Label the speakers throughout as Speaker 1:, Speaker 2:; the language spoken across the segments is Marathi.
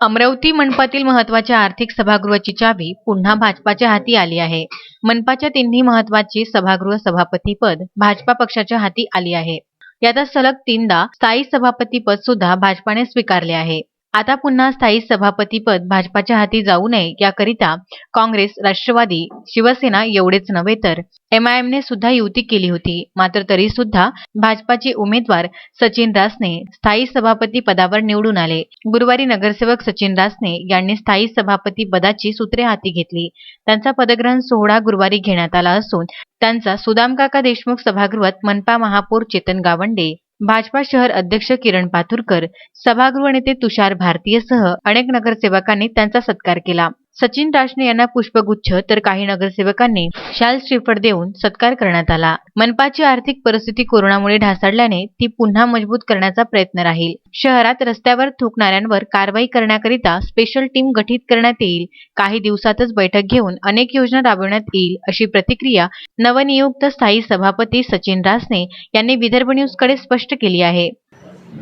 Speaker 1: अमरावती मनपातील महत्त्वाच्या आर्थिक सभागृहाची चावी पुन्हा भाजपाच्या हाती आली आहे. मनपाच्या तिन्ही महत्वाची सभागृह सभापतीपद भाजपा पक्षाच्या हाती आली आहे. यात सलग तीनदा स्थायी सभापतीपद सुद्धा भाजपाने स्वीकारले आहे. आता पुन्हा स्थायी सभापतीपद भाजपाच्या हाती जाऊ नये याकरिता काँग्रेस राष्ट्रवादी शिवसेना एवढेच नव्हे तर एमआयएमने सुद्धा युती केली होती. मात्र तरी सुद्धा भाजपाचे उमेदवार सचिन रासने स्थायी सभापती पदावर निवडून आले. गुरुवारी नगरसेवक सचिन रासने यांनी स्थायी सभापती पदाची सूत्रे हाती घेतली. त्यांचा पदग्रहण सोहळा गुरुवारी घेण्यात आला असून त्यांचा सुदामकाका देशमुख सभागृहात मनपा महापौर चेतन गावंडे भाजपा शहर अध्यक्ष किरण पाथुरकर सभागृह नेते तुषार भारतीयसह अनेक नगरसेवकांनी त्यांचा सत्कार केला. सचिन राशने यांना पुष्पगुच्छ तर काही नगरसेवकांनी शाल श्रीफळ देऊन सत्कार करण्यात आला. मनपाची आर्थिक परिस्थिती कोरोनामुळे ढासळल्याने ती पुन्हा मजबूत करण्याचा प्रयत्न राहील. शहरात रस्त्यावर थुंकणाऱ्यांवर कारवाई करण्याकरिता स्पेशल टीम गठीत करण्यात येईल. काही दिवसातच बैठक घेऊन अनेक योजना राबविण्यात येईल अशी प्रतिक्रिया नवनियुक्त स्थायी सभापती सचिन रासने यांनी विदर्भ न्यूजकडे स्पष्ट केली आहे.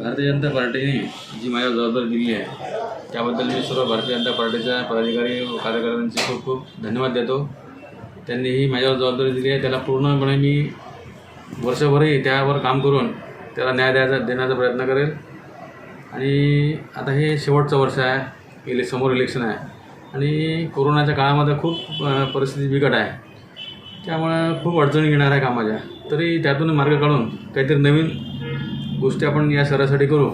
Speaker 2: भारतीय जनता पार्टीने जी माझ्या जबाबदारी दिली आहे त्याबद्दल मी सर्व भारतीय जनता पार्टीच्या पदाधिकारी व कार्यकर्त्यांचे खूप खूप धन्यवाद देतो. त्यांनी ही माझ्यावर जबाबदारी दिली आहे त्याला पूर्णपणे मी वर्षभरही त्यावर काम करून त्याला न्याय द्यायचा देण्याचा प्रयत्न करेल. आणि आता हे शेवटचं वर्ष आहे इले समोर इलेक्शन आहे. आणि कोरोनाच्या काळामध्ये खूप परिस्थिती बिकट आहे. त्यामुळं खूप अडचणी येणार आहे कामाच्या. तरी त्यातून मार्ग काढून काहीतरी नवीन गोष्टी आपण या शहरासाठी करू.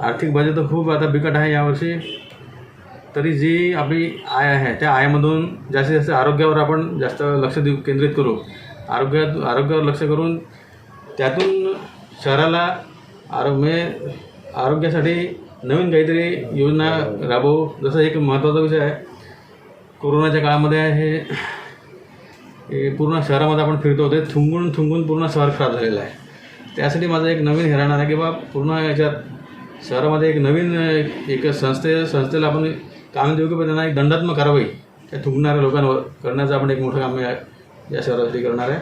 Speaker 2: आर्थिक बाजू तर खूप आता बिकट आहे यावर्षी. तरी जी आपली आय आहे त्या आयमधून जास्तीत जास्त आरोग्यावर आपण जास्त लक्ष देऊ केंद्रित करू. आरोग्यात आरोग्यावर लक्ष करून त्यातून शहराला आरोग्य म्हणजे आरोग्यासाठी नवीन काहीतरी योजना राबवू. जसं एक महत्त्वाचा विषय आहे कोरोनाच्या काळामध्ये हे पूर्ण शहरामध्ये आपण फिरतो ते थुंगून थुंगून पूर्ण शहर खराब झालेलं आहे. त्यासाठी माझा एक नवीन हेराण आहे की बा पूर्ण याच्यात शहरामध्ये एक नवीन एक संस्थे संस्थेला आपण काम देऊ की बा त्यांना एक दंडात्मक कारवाई त्या थुंकणाऱ्या लोकांवर करण्याचं आपण एक मोठं काम या या शहरासाठी करणार आहे.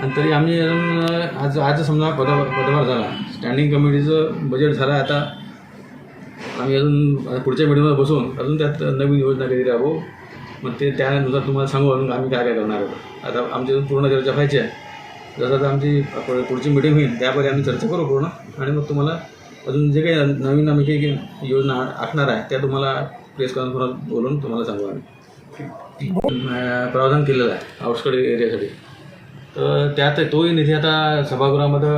Speaker 2: आणि तरी आम्ही अजून आज आज समजा पदा पदभार झाला. स्टँडिंग कमिटीचं बजेट झालं आहे आता. आम्ही अजून पुढच्या मीटिंगमध्ये बसून अजून त्यात नवीन योजना कधी राबवू? मग ते त्यानुसार तुम्हाला सांगू अजून आम्ही काय काय करणार आहोत. आता आमची अजून पूर्ण चर्चा व्हायची आहे. जसं आता आमची पुढची मीटिंग होईल त्यामध्ये आम्ही चर्चा करू पूर्ण. आणि मग तुम्हाला अजून जे काही नवीन आम्ही काही योजना आखणार आहे त्या तुम्हाला प्रेस कॉन्फरन्स बोलून तुम्हाला सांगू आम्ही. प्रावधान केलेलं आहे आउटस्कट एरियासाठी. तर त्यात तोही निधी आता सभागृहामध्ये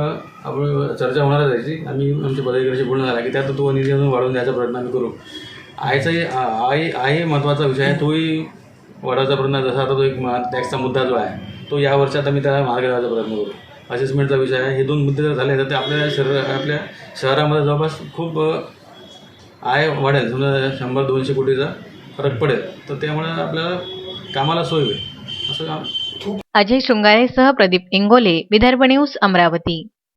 Speaker 2: आपण चर्चा होणार त्याची आम्ही आमच्या पदाधिकाऱ्याशी बोलणं झाला की त्यात तो निधी अजून वाढवून द्यायचा प्रयत्न आम्ही करू. आयचाही आ- आहे महत्त्वाचा विषय आहे तोही वाढवायचा प्रयत्न जसा आता तो एक टॅक्सचा मुद्दा जो आहे तो या वर्षात आम्ही त्याला मार्ग लावायचा प्रयत्न करू. असेसमेंटचा विषय आहे. हे दोन मुद्दे जर झाले तर ते आपल्या शहर आपल्या शहरामध्ये जवळपास खूप आय वाढेल. समजा शंभर दोनशे कोटीचा फरक पडेल. तर त्यामुळे आपल्याला कामाला सोय होईल. असं
Speaker 1: अजय शृंगारेसह प्रदीप इंगोले विदर्भ न्यूज अमरावती.